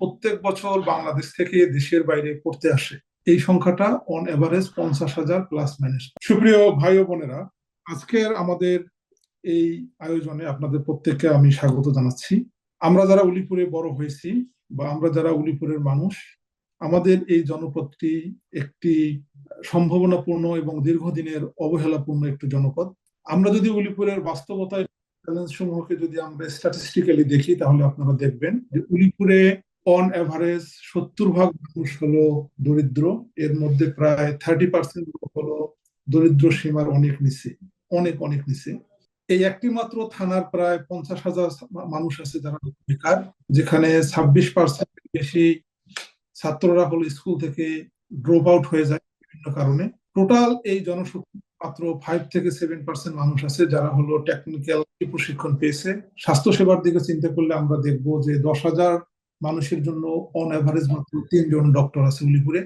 প্রত্যেক বছর বাংলাদেশ থেকে দেশের বাইরে পড়তে আসে। এই সংখ্যাটা অন এভারেজ পঞ্চাশ হাজার প্লাস মাইনাস সুপ্রিয় ভাই বোনেরা, আজকের আমাদের এই আয়োজনে আপনাদের প্রত্যেককে আমি স্বাগত জানাচ্ছি। আমরা যারা উলিপুরে বড় হয়েছি বা আমরা যারা উলিপুরের মানুষ, আমাদের এই জনপদটি একটি সম্ভাবনাপূর্ণ এবং দীর্ঘদিনের অবহেলাপূর্ণ একটি জনপদ। আমরা যদি উলিপুরের বাস্তবতায় চ্যালেঞ্জ সমূহকে যদি আমরা স্ট্যাটিস্টিক্যালি দেখি, তাহলে আপনারা দেখবেন যে উলিপুরে অন এভারেজ সত্তর ভাগ মানুষ হলো দরিদ্র, এর মধ্যে প্রায় থার্টি পার্সেন্ট হলো দরিদ্র সীমার অনেক নিচে, অনেক অনেক নিচে। এই একটি মাত্র থানার প্রায় পঞ্চাশ হাজার মানুষ আছে যারা বেকার, যেখানে ছাব্বিশ পার্সেন্ট বেশি ছাত্ররা হলো স্কুল থেকে ড্রপ আউট হয়ে যায় বিভিন্ন কারণে। টোটাল এই জনশক্তি মাত্র ফাইভ থেকে সেভেন পার্সেন্ট মানুষ আছে যারা হলো টেকনিক্যাল প্রশিক্ষণ পেয়েছে। স্বাস্থ্য সেবার দিকে চিন্তা করলে আমরা দেখব যে দশ হাজার মানুষের জন্য অন অ্যাভারেজ মাত্র তিনজন ডক্টর আছে উলিপুরে।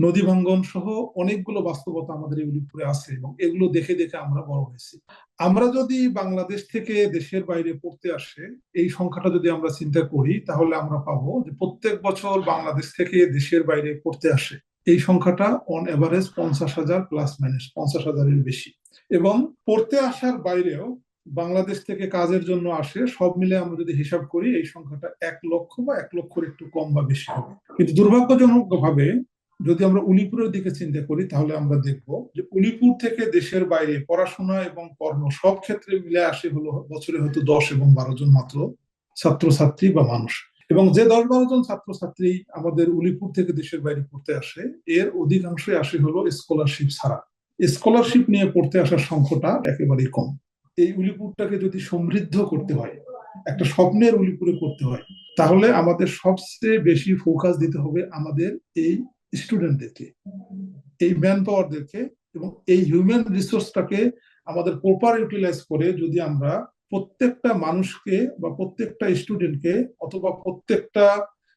নদী ভাঙ্গন সহ অনেকগুলো বাস্তবতা আমাদের এই উলিপুরে আছে এবং এগুলো দেখে দেখে আমরা বড় হয়েছি। আমরা যদি বাংলাদেশ থেকে দেশের বাইরে পড়তে আসে, এই সংখ্যাটা যদি আমরা চিন্তা করি, তাহলে আমরা পাবো যে প্রত্যেক বছর বাংলাদেশ থেকে দেশের বাইরে পড়তে আসে। এই সংখ্যাটা অন এভারেজ পঞ্চাশ হাজার প্লাস মাইনাস পঞ্চাশ হাজারের বেশি। এবং পড়তে আসার বাইরেও বাংলাদেশ থেকে কাজের জন্য আসে, সব মিলে আমরা যদি হিসাব করি, এই সংখ্যাটা এক লক্ষ বা এক লক্ষর একটু কম বা বেশি হবে। কিন্তু দুর্ভাগ্যজনক ভাবে যদি আমরা উলিপুরের দিকে চিন্তা করি, তাহলে আমরা দেখব যে উলিপুর থেকে দেশের বাইরে পড়াশোনা এবং কর্ম সব ক্ষেত্রে মিলে আসে হলো, বছরে হয়তো দশ এবং বারো জন মাত্র ছাত্রছাত্রী বা মানুষ। এবং যে দশ বারো জন ছাত্রছাত্রী আমাদের উলিপুর থেকে দেশের বাইরে পড়তে আসে, এর অধিকাংশই আসে হলো স্কলারশিপ ছাড়া। স্কলারশিপ নিয়ে পড়তে আসার সংখ্যাটা একেবারেই কম। এই উলিপুরটাকে যদি সমৃদ্ধ করতে হয়, একটা স্বপ্নের উলিপুরে করতে হয়, তাহলে আমাদের সবচেয়ে বেশি ফোকাস দিতে হবে আমাদের এই স্টুডেন্টদেরকে এই ম্যান পাওয়ারদেরকে এবং এই হিউম্যান রিসোর্সটাকে আমাদের প্রপার ইউটিলাইজ করে যদি আমরা প্রত্যেকটা মানুষকে বা প্রত্যেকটা স্টুডেন্টকে অথবা প্রত্যেকটা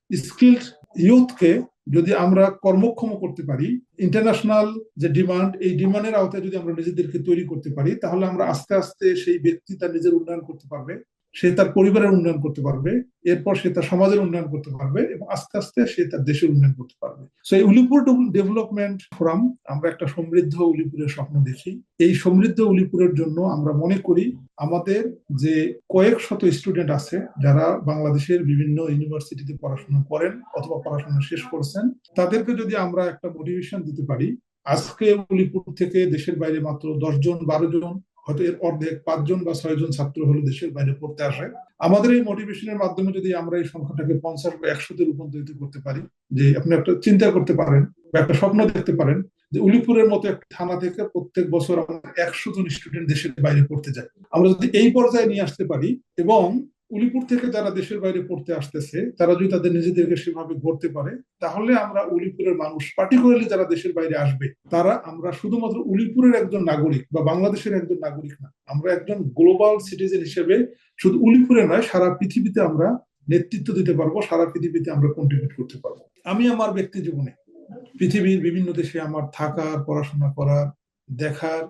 স্কিলড ইউথকে যদি আমরা কর্মক্ষম করতে পারি ইন্টারন্যাশনাল যে ডিমান্ড এই ডিমান্ডের আওতায় যদি আমরা নিজেদেরকে তৈরি করতে পারি, তাহলে আমরা আস্তে আস্তে সেই ব্যক্তি তার নিজের উন্নয়ন করতে পারবে। সে তার পরিবারের উন্নয়ন করতে পারবে, এরপর সে তার সমাজের উন্নয়ন করতে পারবে এবং আস্তে আস্তে সে তার দেশের উন্নয়ন করতে পারবে। সো এই উলিপুর ডেভেলপমেন্ট ফোরাম আমরা একটা সমৃদ্ধ উলিপুরের স্বপ্ন দেখি। এই সমৃদ্ধ উলিপুরের জন্য আমরা মনে করি আমাদের যে কয়েক শত স্টুডেন্ট আছে যারা বাংলাদেশের বিভিন্ন ইউনিভার্সিটিতে পড়াশোনা করেন অথবা পড়াশোনা শেষ করেছেন, তাদেরকে যদি আমরা একটা মোটিভেশন দিতে পারি, আজকে উলিপুর থেকে দেশের বাইরে মাত্র দশজন বারো জন হয়তো এর অর্ধেক পাঁচজন বা ছয়জন ছাত্র হলো দেশের বাইরে পড়তে আসে। আমাদের এই মোটিভেশনের মাধ্যমে যদি আমরা এই সংখ্যাটাকে পঞ্চাশ বা একশোতে রূপান্তরিত করতে পারি, যে আপনি একটা চিন্তা করতে পারেন বা একটা স্বপ্ন দেখতে পারেন যে উলিপুরের মতো একটা থানা থেকে প্রত্যেক বছর আমরা একশো জন স্টুডেন্ট দেশের বাইরে পড়তে যায় আমরা যদি এই পর্যায়ে নিয়ে আসতে পারি এবং উলিপুর থেকে যারা দেশের বাইরে পড়তে আসতেছে, তারা যদি তাদের নিজেদেরকে সেভাবে গড়তে পারে, তাহলে আমরা উলিপুরের মানুষ পার্টিকুলারলি যারা দেশের বাইরে আসবে, তারা আমরা শুধুমাত্র উলিপুরের একজন নাগরিক বা বাংলাদেশের একজন নাগরিক না, আমরা একজন গ্লোবাল সিটিজেন হিসেবে শুধু উলিপুরে নয়, সারা পৃথিবীতে আমরা নেতৃত্ব দিতে পারব, সারা পৃথিবীতে আমরা কন্ট্রিবিউট করতে পারব। আমি আমার ব্যক্তি জীবনে পৃথিবীর বিভিন্ন দেশে আমার থাকার, পড়াশোনা করার, দেখার,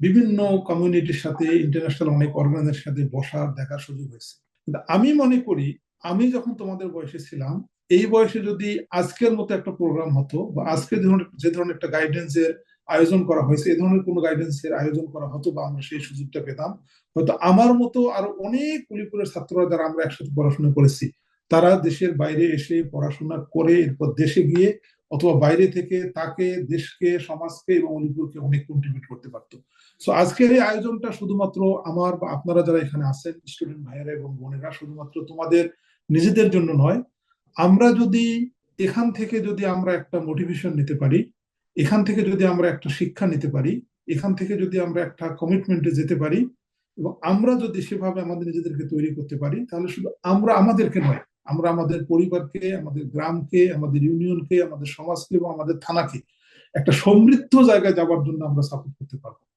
বিভিন্ন কমিউনিটির সাথে ইন্টারন্যাশনাল অনেক অর্গানাইজের সাথে বসার, দেখার সুযোগ হয়েছে। কিন্তু আমি মনে করি, আমি যখন তোমাদের বয়সে ছিলাম, এই বয়সে যদি আজকের মতো একটা প্রোগ্রাম হতো বা আজকে যে ধরনের একটা গাইডেন্সের আয়োজন করা হয়েছে এ ধরনের কোনো গাইডেন্সের আয়োজন করা হতো বা আমরা সেই সুযোগটা পেতাম, হয়তো আমার মতো আরও অনেক কুলিপুরের ছাত্ররা যারা আমরা একসাথে পড়াশোনা করেছি, তারা দেশের বাইরে এসে পড়াশোনা করে এরপর দেশে গিয়ে অথবা বাইরে থেকে তাকে, দেশকে, সমাজকে এবং অলিপুরকে অনেক কন্ট্রিবিউট করতে পারতো। সো আজকের এই আয়োজনটা শুধুমাত্র আমার বা আপনারা যারা এখানে আছেন স্টুডেন্ট ভাইয়েরা এবং বোনেরা, শুধুমাত্র তোমাদের নিজেদের জন্য নয়, আমরা যদি এখান থেকে যদি আমরা একটা মোটিভেশন নিতে পারি, এখান থেকে যদি আমরা একটা শিক্ষা নিতে পারি, এখান থেকে যদি আমরা একটা কমিটমেন্টে যেতে পারি এবং আমরা যদি সেভাবে আমাদের নিজেদেরকে তৈরি করতে পারি, তাহলে শুধু আমরা আমাদেরকে নয় আমরা আমাদের পরিবারকে, আমাদের গ্রামকে, আমাদের ইউনিয়নকে, আমাদের সমাজকে এবং আমাদের থানাকে একটা সমৃদ্ধ জায়গায় যাওয়ার জন্য আমরা সাপোর্ট করতে পারব।